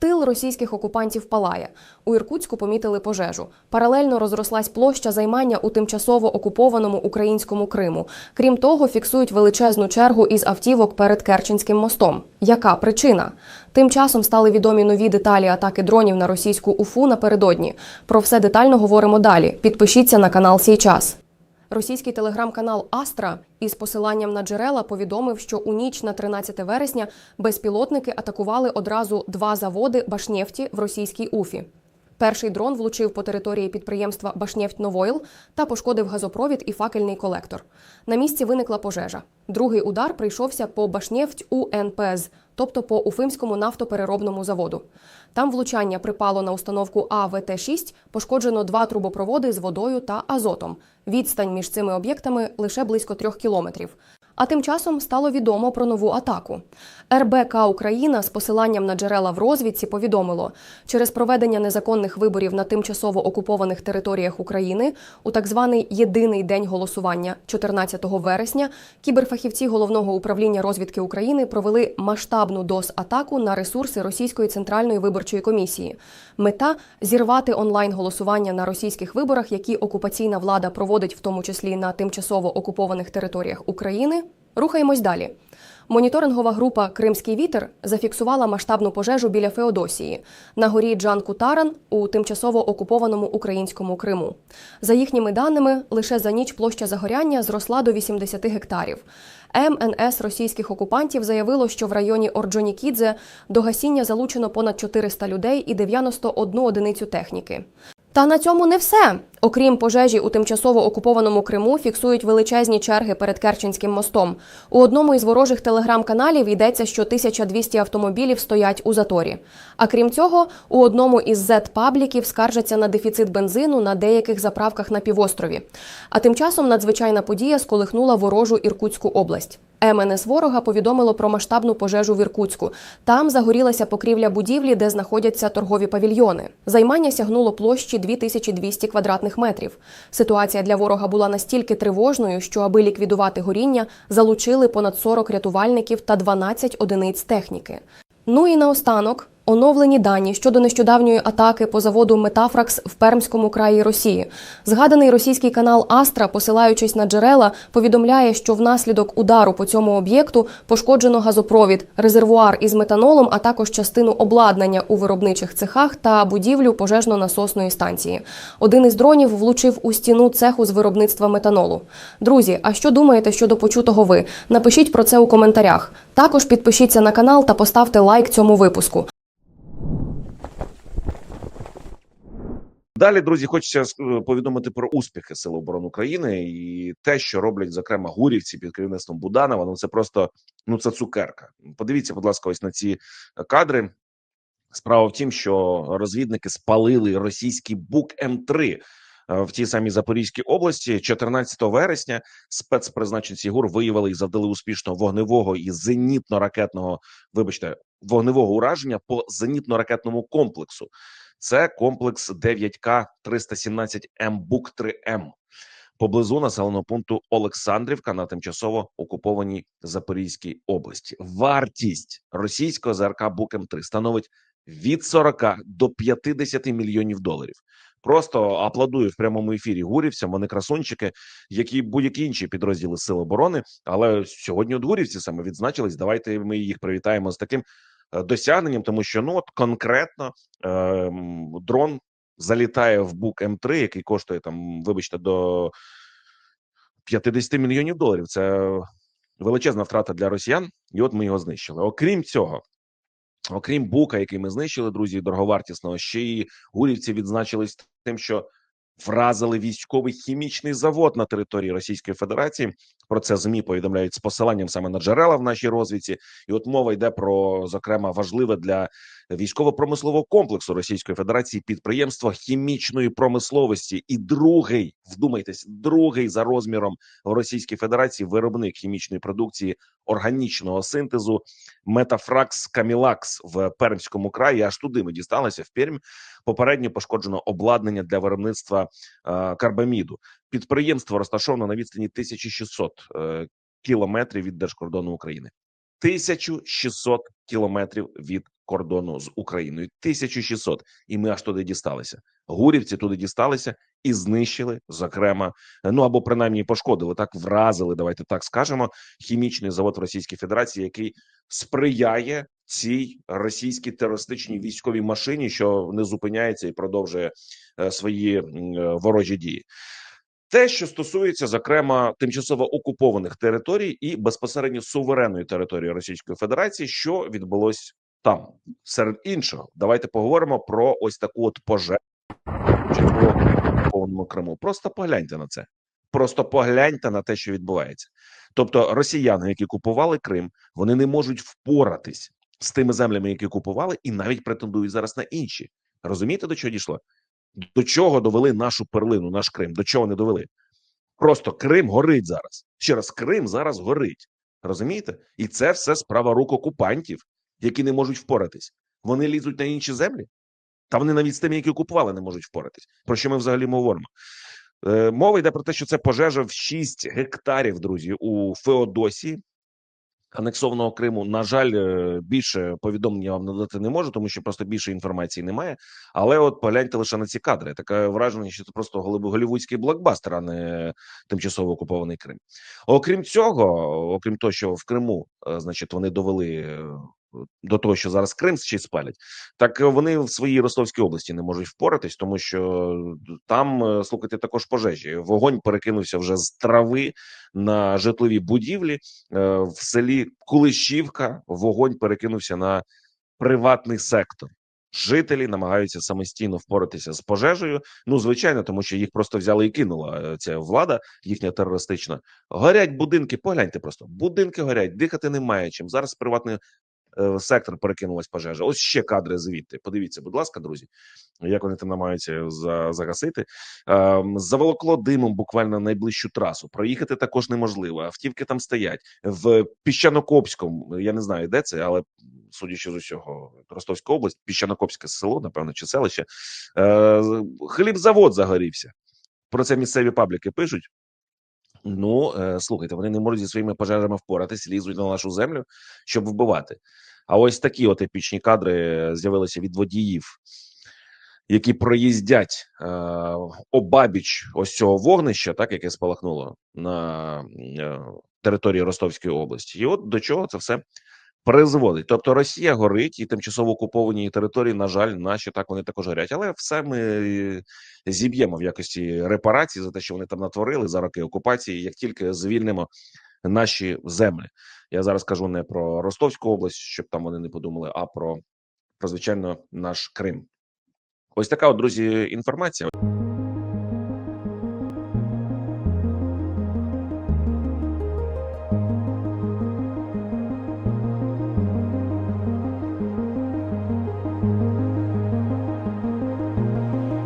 Тил російських окупантів палає. У Іркутську помітили пожежу. Паралельно розрослась площа займання у тимчасово окупованому українському Криму. Крім того, фіксують величезну чергу із автівок перед Керченським мостом. Яка причина? Тим часом стали відомі нові деталі атаки дронів на російську УФУ напередодні. Про все детально говоримо далі. Підпишіться на канал «Сій час». Російський телеграм-канал Астра із посиланням на джерела повідомив, що у ніч на 13 вересня безпілотники атакували одразу два заводи Башнефті в російській Уфі. Перший дрон влучив по території підприємства Башнефть Новойл та пошкодив газопровід і факельний колектор. На місці виникла пожежа. Другий удар прийшовся по Башнефть УНПЗ, тобто по Уфимському нафтопереробному заводу. Там влучання припало на установку АВТ-6, пошкоджено два трубопроводи з водою та азотом. Відстань між цими об'єктами лише близько трьох кілометрів. А тим часом стало відомо про нову атаку. РБК Україна з посиланням на джерела в розвідці повідомило, через проведення незаконних виборів на тимчасово окупованих територіях України у так званий єдиний день голосування 14 вересня кіберфахівці головного управління розвідки України провели масштабну ДОС-атаку на ресурси Російської центральної виборчої комісії. Мета зірвати онлайн голосування на російських виборах, які окупаційна влада проводить, в тому числі на тимчасово окупованих територіях України. Рухаємось далі. Моніторингова група Кримський вітер зафіксувала масштабну пожежу біля Феодосії на горі Джан Кутаран у тимчасово окупованому українському Криму. За їхніми даними, лише за ніч площа загоряння зросла до 80 гектарів. МНС російських окупантів заявило, що в районі Орджонікідзе до гасіння залучено понад 400 людей і 91 одиницю техніки. Та на цьому не все. Окрім пожежі у тимчасово окупованому Криму, фіксують величезні черги перед Керченським мостом. У одному із ворожих телеграм-каналів йдеться, що 1200 автомобілів стоять у заторі. А крім цього, у одному із Z-пабліків скаржаться на дефіцит бензину на деяких заправках на півострові. А тим часом надзвичайна подія сколихнула ворожу Іркутську область. МНС ворога повідомило про масштабну пожежу в Іркутську. Там загорілася покрівля будівлі, де знаходяться торгові павільйони. Займання сягнуло площі 2200 квадратних метрів. Ситуація для ворога була настільки тривожною, що аби ліквідувати горіння, залучили понад 40 рятувальників та 12 одиниць техніки. Ну і наостанок. Оновлені дані щодо нещодавньої атаки по заводу Метафракс в Пермському краї Росії. Згаданий російський канал Астра, посилаючись на джерела, повідомляє, що внаслідок удару по цьому об'єкту пошкоджено газопровід, резервуар із метанолом, а також частину обладнання у виробничих цехах та будівлю пожежно-насосної станції. Один із дронів влучив у стіну цеху з виробництва метанолу. Друзі, а що думаєте щодо почутого ви? Напишіть про це у коментарях. Також підпишіться на канал та поставте лайк цьому випуску. Далі, друзі, хочеться е, повідомити про успіхи Сил оборони України і те, що роблять зокрема гурівці під керівництвом Буданова. Ну це просто ну це цукерка. Подивіться, будь ласка, ось на ці кадри. Справа в тім, що розвідники спалили російський бук М3 е, в тій самій Запорізькій області. 14 вересня спецпризначенці ГУР виявили і завдали успішного вогневого і зенітно-ракетного, вибачте, вогневого ураження по зенітно-ракетному комплексу. Це комплекс 9К 317 МБУК 3М поблизу населеного пункту Олександрівка на тимчасово окупованій Запорізькій області. Вартість російського ЗРК БУК М3 становить від 40 до 50 мільйонів доларів. Просто аплодую в прямому ефірі гурівцям. Вони красунчики, які будь-які інші підрозділи Сил оборони. Але сьогодні от гурівці саме відзначились. Давайте ми їх привітаємо з таким досягненням, тому що ну от конкретно е, дрон залітає в бук М3, який коштує там, вибачте, до 50 мільйонів доларів. Це величезна втрата для росіян, і от ми його знищили. Окрім цього. Окрім бука, який ми знищили, друзі, дороговартісного, ще й гурівці відзначились тим, що вразили військовий хімічний завод на території Російської Федерації. Про це змі повідомляють з посиланням саме на джерела в нашій розвідці. І от мова йде про зокрема важливе для військово-промислового комплексу Російської Федерації підприємство хімічної промисловості. І другий, вдумайтесь, другий за розміром в Російській Федерації виробник хімічної продукції органічного синтезу Метафракс Камілакс в Пермському краї. Аж туди ми дісталися в Пермь. Попередньо пошкоджено обладнання для виробництва е, карбаміду. Підприємство розташовано на відстані 1600 е, кілометрів від держкордону України. 1600 кілометрів від кордону з Україною. 1600. І ми аж туди дісталися. Гурівці туди дісталися і знищили, зокрема, ну або принаймні пошкодили так, вразили. Давайте так скажемо. Хімічний завод в Російській Федерації, який сприяє цій російській терористичній військовій машині, що не зупиняється і продовжує е, свої е, ворожі дії. Те, що стосується зокрема тимчасово окупованих територій і безпосередньо суверенної території Російської Федерації, що відбулось там, серед іншого, давайте поговоримо про ось таку от пожежу окупованому Криму. Просто погляньте на це. Просто погляньте на те, що відбувається. Тобто, росіяни, які купували Крим, вони не можуть впоратись з тими землями, які купували, і навіть претендують зараз на інші. Розумієте, до чого дійшло? До чого довели нашу перлину, наш Крим? До чого не довели? Просто Крим горить зараз. Ще раз, Крим зараз горить. Розумієте? І це все справа рук окупантів, які не можуть впоратись. Вони лізуть на інші землі. Та вони навіть з тими, які окупували, не можуть впоратись. Про що ми взагалі говоримо? Е, мова йде про те, що це пожежа в 6 гектарів, друзі, у Феодосії, анексованого Криму. На жаль, е, більше повідомлень я вам надати не можу, тому що просто більше інформації немає. Але от погляньте лише на ці кадри. Таке враження, що це просто голівудський блокбастер, а не тимчасово окупований Крим. Окрім цього, окрім того, що в Криму, е, значить, вони довели. Е, До того, що зараз Крим ще спалять, так е, вони в своїй Ростовській області не можуть впоратись, тому що там е, слухайте також пожежі. Вогонь перекинувся вже з трави на житлові будівлі Е, в селі Кулишівка. Вогонь перекинувся на приватний сектор. Жителі намагаються самостійно впоратися з пожежею. Ну звичайно, тому що їх просто взяли і кинула е, ця влада, їхня терористична. Горять будинки. Погляньте просто будинки горять, дихати немає чим. Зараз приватний е, сектор перекинулась пожежа. Ось ще кадри звідти. Подивіться, будь ласка, друзі, як вони там намагаються загасити. Ем, заволокло димом буквально найближчу трасу. Проїхати також неможливо. Автівки там стоять в Піщанокопському. Я не знаю, де це, але судячи з усього, Ростовська область, Піщанокопське село, напевно, чи селище. Е, хлібзавод загорівся. Про це місцеві пабліки пишуть. Ну, е, слухайте, вони не можуть зі своїми пожежами впоратись, лізуть на нашу землю, щоб вбивати. А ось такі от епічні кадри з'явилися від водіїв, які проїздять е, обабіч ось цього вогнища, так яке спалахнуло на е, території Ростовської області. І от до чого це все призводить. Тобто Росія горить і тимчасово окуповані території, на жаль, наші так вони також горять. Але все ми е, зіб'ємо в якості репарації за те, що вони там натворили за роки окупації, як тільки звільнимо наші землі. Я зараз кажу не про Ростовську область, щоб там вони не подумали, а про, про звичайно наш Крим. Ось така, от, друзі, інформація.